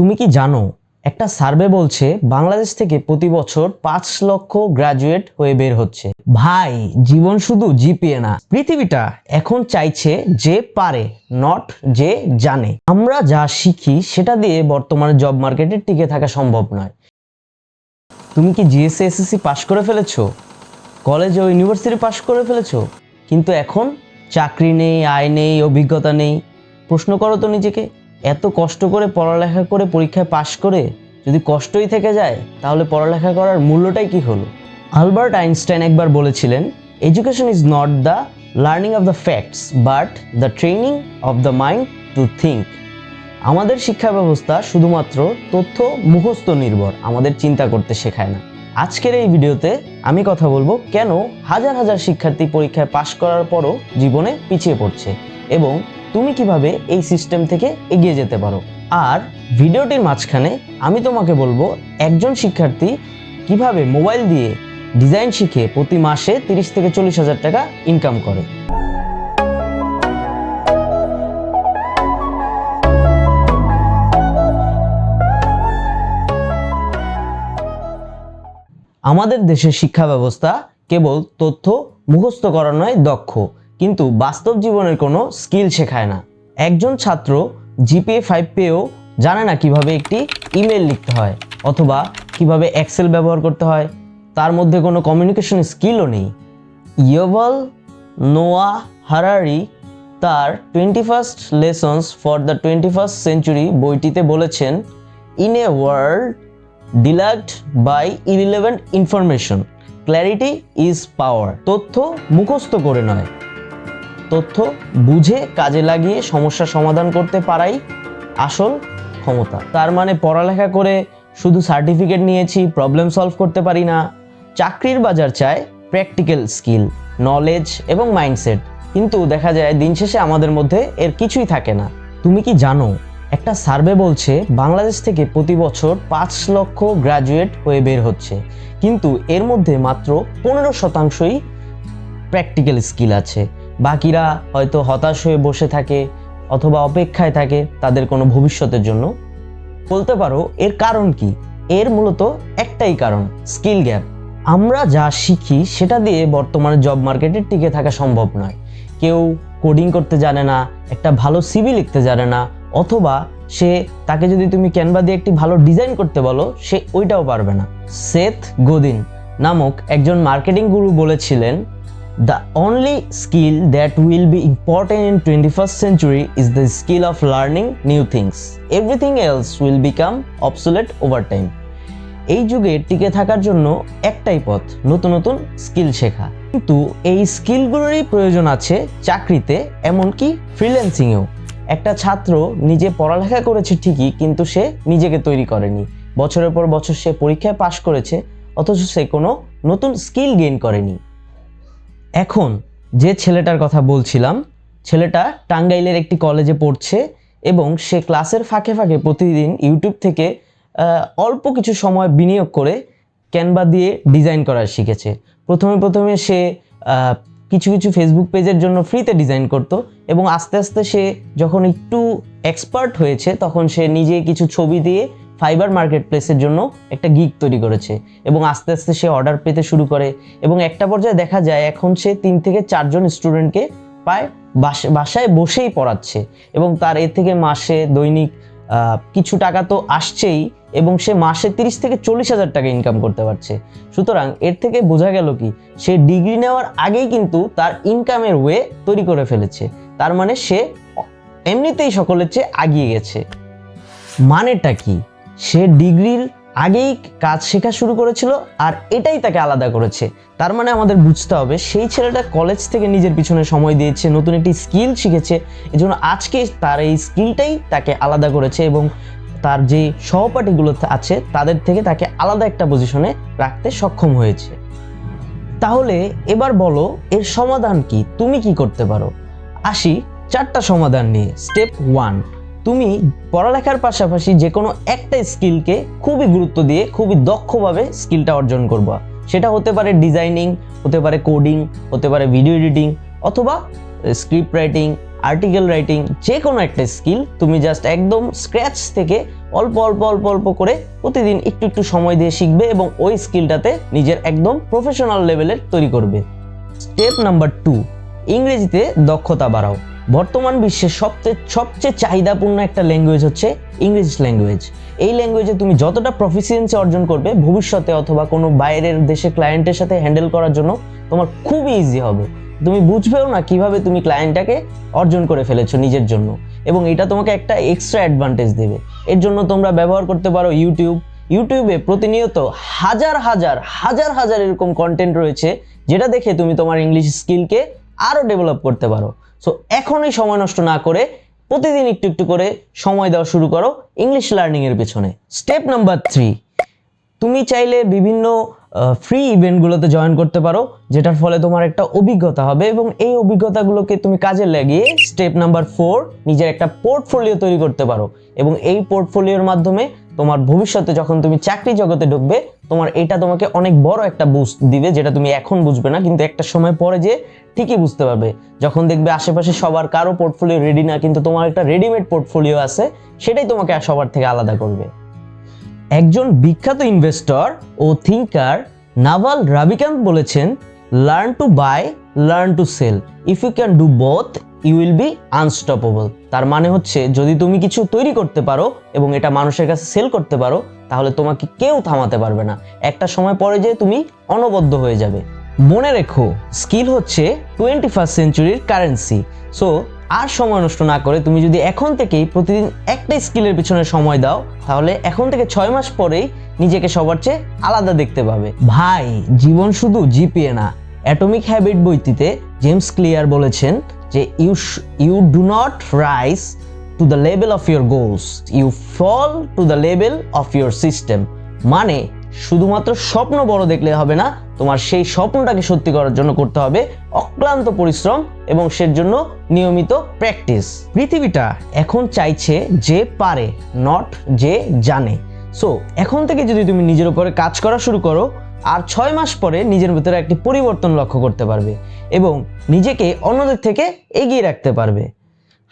তুমি কি জানো, একটা সার্ভে বলছে বাংলাদেশ থেকে প্রতি বছর পাঁচ লক্ষ গ্রাজুয়েট হয়ে বের হচ্ছে। ভাই, জীবন শুধু জিপিএ না, পৃথিবীটা এখন চাইছে যে পারে নট যে জানে। আমরা যা শিখি, সেটা দিয়ে বর্তমানে জব মার্কেটে টিকে থাকা সম্ভব নয়। তুমি কি জিএসসি এসএসসি পাশ করে ফেলেছো? কলেজ ও ইউনিভার্সিটি পাশ করে ফেলেছো? কিন্তু এখন চাকরি নেই, আয় নেই, অভিজ্ঞতা নেই। প্রশ্ন করো তো নিজেকে। এত কষ্ট করে পড়ালেখা করে পরীক্ষায় পাশ করে যদি কষ্টই থেকে যায়, তাহলে পড়ালেখা করার মূল্যটাই কি হলো? আলবার্ট আইনস্টাইন একবার বলেছিলেন education is not the learning of the facts but the training of the mind to think আমাদের শিক্ষা ব্যবস্থা শুধুমাত্র তথ্য মুখস্থ নির্ভর, আমাদের চিন্তা করতে শেখায় না। আজকের এই ভিডিওতে আমি কথা বলব কেন হাজার হাজার শিক্ষার্থী পরীক্ষায় পাশ করার পরও জীবনে পিছিয়ে পড়ছে এবং তুমি কীভাবে এই সিস্টেম থেকে এগিয়ে যেতে পারো? আর ভিডিওটির মাঝখানে আমি তোমাকে বলব, একজন শিক্ষার্থী কীভাবে মোবাইল দিয়ে ডিজাইন শিখে প্রতি মাসে তিরিশ থেকে চল্লিশ হাজার টাকা ইনকাম করে। আমাদের দেশের শিক্ষা ব্যবস্থা কেবল তথ্য মুখস্থ করা নয়, দক্ষ। কিন্তু বাস্তব জীবনের কোনো স্কিল শেখায় না। একজন ছাত্র জিপিএ ফাইভ পেয়েও জানে না কীভাবে একটি ইমেল লিখতে হয় অথবা কীভাবে এক্সেল ব্যবহার করতে হয়। তার মধ্যে কোনো কমিউনিকেশন স্কিলও নেই। ইয়োভাল নোয়া হারারি তার twenty first lessons for the twenty first century বইটিতে বলেছেন in a world deluged by irrelevant information clarity is power তথ্য মুখস্থ করে নয়। তথ্য বুঝে কাজে লাগিয়ে সমস্যা সমাধান করতে পারাই আসল ক্ষমতা। তার মানে পড়ালেখা করে শুধু সার্টিফিকেট নিয়েছি প্রবলেম সলভ করতে পারি না। চাকরির বাজার চায় প্র্যাকটিক্যাল স্কিল নলেজ এবং মাইন্ডসেট কিন্তু দেখা যায় দিন শেষে আমাদের মধ্যে এর কিছুই থাকে না। তুমি কি জানো, একটা সার্ভে বলছে বাংলাদেশ থেকে প্রতি বছর পাঁচ লক্ষ গ্রাজুয়েট হয়ে বের হচ্ছে। কিন্তু এর মধ্যে মাত্র পনেরো শতাংশই প্র্যাকটিক্যাল স্কিল আছে। বাকিরা হয়তো হতাশ হয়ে বসে থাকে অথবা অপেক্ষায় থাকে তাদের কোনো ভবিষ্যতের জন্য। বলতে পারো, এর কারণ কি? এর মূলত একটাই কারণ, স্কিল গ্যাপ। আমরা যা শিখি সেটা দিয়ে বর্তমানে জব মার্কেটে টিকে থাকা সম্ভব নয়। কেউ কোডিং করতে জানে না, একটা ভালো সিভি লিখতে জানে না, অথবা সে তাকে যদি তুমি ক্যানভা দিয়ে একটি ভালো ডিজাইন করতে বলো, সে ওইটাও পারবে না। সেথ গোদিন নামক একজন মার্কেটিং গুরু বলেছিলেন only skill that will be important in twenty first century is the skill of learning new things everything else will become obsolete over time এই যুগে টিকে থাকার জন্য একটাই পথ, নতুন নতুন স্কিল শেখা। কিন্তু এই স্কিলগুলোরই প্রয়োজন আছে চাকরিতে, এমনকি ফ্রিল্যান্সিংয়েও একটা ছাত্র নিজে পড়ালেখা করেছে ঠিকই, কিন্তু সে নিজেকে তৈরি করেনি। বছরের পর বছর সে পরীক্ষায় পাশ করেছে, অথচ সে কোনো নতুন স্কিল গেইন করেনি। এখন যে ছেলেটার কথা বলছিলাম, ছেলেটা টাঙ্গাইলের একটি কলেজে পড়ছে এবং সে ক্লাসের ফাঁকে ফাঁকে প্রতিদিন ইউটিউব থেকে অল্প কিছু সময় বিনিয়োগ করে ক্যানভা দিয়ে ডিজাইন করা শিখেছে। প্রথমে প্রথমে সে কিছু কিছু ফেসবুক পেজের জন্য ফ্রিতে ডিজাইন করতো এবং আস্তে আস্তে সে যখন একটু এক্সপার্ট হয়েছে, তখন সে নিজে কিছু ছবি দিয়ে ফাইবার মার্কেট প্লেসের জন্য একটা গিগ তৈরি করেছে এবং আস্তে আস্তে সে অর্ডার পেতে শুরু করে এবং একটা পর্যায়ে দেখা যায় এখন সে তিন থেকে চারজন স্টুডেন্টকে পায় বাস- বাসায় বসেই পড়াচ্ছে এবং তার এ থেকে মাসে দৈনিক কিছু টাকা তো আসছেই এবং সে মাসে তিরিশ থেকে চল্লিশ হাজার টাকা ইনকাম করতে পারছে। সুতরাং এর থেকে বোঝা গেল কি, সে ডিগ্রি নেওয়ার আগেই কিন্তু তার ইনকামের ওয়ে তৈরি করে ফেলেছে। তার মানে সে এমনিতেই সকলের চেয়ে আগিয়ে গেছে। মানেটা কি? সে ডিগ্রির আগেই কাজ শেখা শুরু করেছিল আর এটাই তাকে আলাদা করেছে। তার মানে আমাদের বুঝতে হবে সেই ছেলেটা কলেজ থেকে নিজের পিছনে সময় দিয়েছে, নতুন একটি স্কিল শিখেছে, এজন্য আজকে তার এই স্কিলটাই তাকে আলাদা করেছে এবং তার যে সহপাঠীগুলো আছে তাদের থেকে তাকে আলাদা একটা পজিশনে রাখতে সক্ষম হয়েছে। তাহলে এবার বলো, এর সমাধান কি? তুমি কি করতে পারো? আসি, চারটা সমাধান নিয়ে। স্টেপ ওয়ান তুমি পড়ালেখার পাশাপাশি যে কোনো একটা স্কিলকে খুবই গুরুত্ব দিয়ে খুবই দক্ষভাবে স্কিলটা অর্জন করবা। সেটা হতে পারে ডিজাইনিং, হতে পারে কোডিং, হতে পারে ভিডিও এডিটিং, অথবা স্ক্রিপ্ট রাইটিং, আর্টিকেল রাইটিং যে কোনো একটা স্কিল তুমি জাস্ট একদম স্ক্র্যাচ থেকে অল্প অল্প অল্প অল্প করে প্রতিদিন একটু একটু সময় দিয়ে শিখবে এবং ওই স্কিলটাতে নিজের একদম প্রফেশনাল লেভেলের তৈরি করবে। স্টেপ নাম্বার টু ইংরেজিতে দক্ষতা বাড়াও। বর্তমান বিশ্বের সবচেয়ে সবচেয়ে চাহিদাপূর্ণ একটা ল্যাঙ্গুয়েজ হচ্ছে ইংলিশ ল্যাঙ্গুয়েজ এই ল্যাঙ্গুয়েজে তুমি যতটা প্রফিসিয়েন্সি অর্জন করবে, ভবিষ্যতে অথবা কোনো বাইরের দেশে ক্লায়েন্টের সাথে হ্যান্ডেল করার জন্য তোমার খুবই ইজি হবে। তুমি বুঝবেও না কীভাবে তুমি ক্লায়েন্টটাকে অর্জন করে ফেলেছো নিজের জন্য। এবং এটা তোমাকে একটা এক্সট্রা অ্যাডভান্টেজ দেবে। এর জন্য তোমরা ব্যবহার করতে পারো ইউটিউব ইউটিউবে প্রতিনিয়ত হাজার হাজার হাজার হাজার এরকম কন্টেন্ট রয়েছে, যেটা দেখে তুমি তোমার ইংলিশ স্কিলকে আরও ডেভেলপ করতে পারো। সো এখনই সময় নষ্ট না করে প্রতিদিন একটু একটু করে সময় দেওয়া শুরু করো ইংলিশ লার্নিংয়ের পেছনে। স্টেপ নাম্বার থ্রি তুমি চাইলে বিভিন্ন ফ্রি ইভেন্টগুলোতে জয়েন করতে পারো, যেটার ফলে তোমার একটা অভিজ্ঞতা হবে এবং এই অভিজ্ঞতাগুলোকে তুমি কাজে লাগিয়ে স্টেপ নাম্বার ফোর নিজের একটা পোর্টফোলিও তৈরি করতে পারো। এবং এই পোর্টফোলিওর মাধ্যমে তোমার ভবিষ্যতে যখন তুমি চাকরি জগতে ঢুকবে, তোমার এটা তোমাকে অনেক বড় একটা বুস্ট দিবে, যেটা তুমি এখন বুঝবে না, কিন্তু একটা সময় পরে যে ঠিকই বুঝতে পারবে। যখন দেখবে আশেপাশে সবার কারও পোর্টফোলিও রেডি না, কিন্তু তোমার একটা রেডিমেড পোর্টফোলিও আছে, সেটাই তোমাকে সবার থেকে আলাদা করবে। একজন বিখ্যাত ইনভেস্টর ও থিঙ্কার নাভাল রাবিকান্ত বলেছেন learn to buy learn to sell if you can do both you will be unstoppable তার মানে হচ্ছে, যদি তুমি কিছু তৈরি করতে পারো এবং এটা মানুষের কাছে সেল করতে পারো, তাহলে তোমাকে কেউ থামাতে পারবে না। একটা সময় পরে যে তুমি অনবদ্য হয়ে যাবে। মনে রেখো স্কিল হচ্ছে টোয়েন্টি ফার্স্ট সেঞ্চুরির কারেন্সি সো আর সময় নষ্ট না করে তুমি যদি এখন থেকেই প্রতিদিন একটা স্কিলের পিছনে সময় দাও, তাহলে এখন থেকে ছয় মাস পরেই নিজেকে সবার চেয়ে আলাদা দেখতে পাবে। ভাই, জীবন শুধু জিপিএ না, অ্যাটমিক হ্যাবিট বইটিতে জেমস ক্লিয়ার বলেছেন যে you you do not rise to the level of your goals you fall to the level of your system মানে শুধুমাত্র স্বপ্ন বড় দেখলে হবে না, তোমার সেই স্বপ্নটাকে সত্যি করার জন্য করতে হবে অক্লান্ত পরিশ্রম এবং সের জন্য নিয়মিত প্র্যাকটিস। পৃথিবীটা এখন চাইছে যে পারে নট যে জানে। সো এখন থেকে যদি তুমি নিজের উপরে কাজ করা শুরু করো, আর ছয় মাস পরে নিজের ভিতরে একটি পরিবর্তন লক্ষ্য করতে পারবে এবং নিজেকে অন্যদের থেকে এগিয়ে রাখতে পারবে।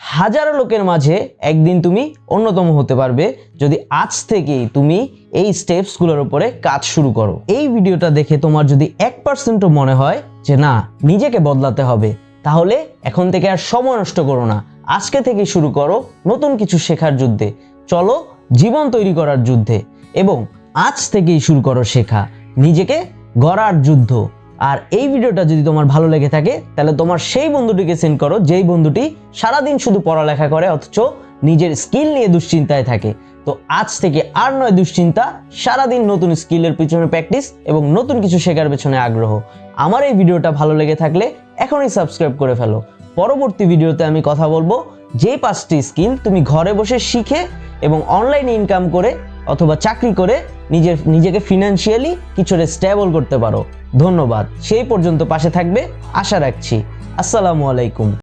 হাজারো লোকের মাঝে একদিন তুমি অন্যতম হতে পারবে। যদি আজ থেকেই তুমি এই স্টেপসগুলোর উপরে কাজ শুরু করো। এই ভিডিওটা দেখে তোমার যদি এক পার্সেন্টও মনে হয় যে না, নিজেকে বদলাতে হবে, তাহলে এখন থেকে আর সময় নষ্ট করো না। আজকে থেকে শুরু করো নতুন কিছু শেখার যুদ্ধে। চলো জীবন তৈরি করার যুদ্ধে। এবং আজ থেকেই শুরু করো শেখা। নিজেকে গড়ার যুদ্ধ। আর এই ভিডিওটা যদি তোমার ভালো লেগে থাকে, তাহলে তোমার সেই বন্ধুটিকে সেন্ড করো, যেই বন্ধুটি সারাদিন শুধু পড়ালেখা করে, অথচ নিজের স্কিল নিয়ে দুশ্চিন্তায় থাকে। তো আজ থেকে আর নয় দুশ্চিন্তা, সারাদিন নতুন স্কিলের পিছনে প্র্যাকটিস এবং নতুন কিছু শেখার পেছনে আগ্রহ। আমার এই ভিডিওটা ভালো লেগে থাকলে এখনই সাবস্ক্রাইব করে ফেলো। পরবর্তী ভিডিওতে আমি কথা বলব, যে পাঁচটি স্কিল তুমি ঘরে বসে শিখে এবং অনলাইনে ইনকাম করে অথবা চাকরি করে নিজের, নিজেকে ফিনান্সিয়ালি কিছুটা স্টেবল করতে পারো। ধন্যবাদ। সেই পর্যন্ত পাশে থাকবে। আশা রাখছি। আসসালামু আলাইকুম।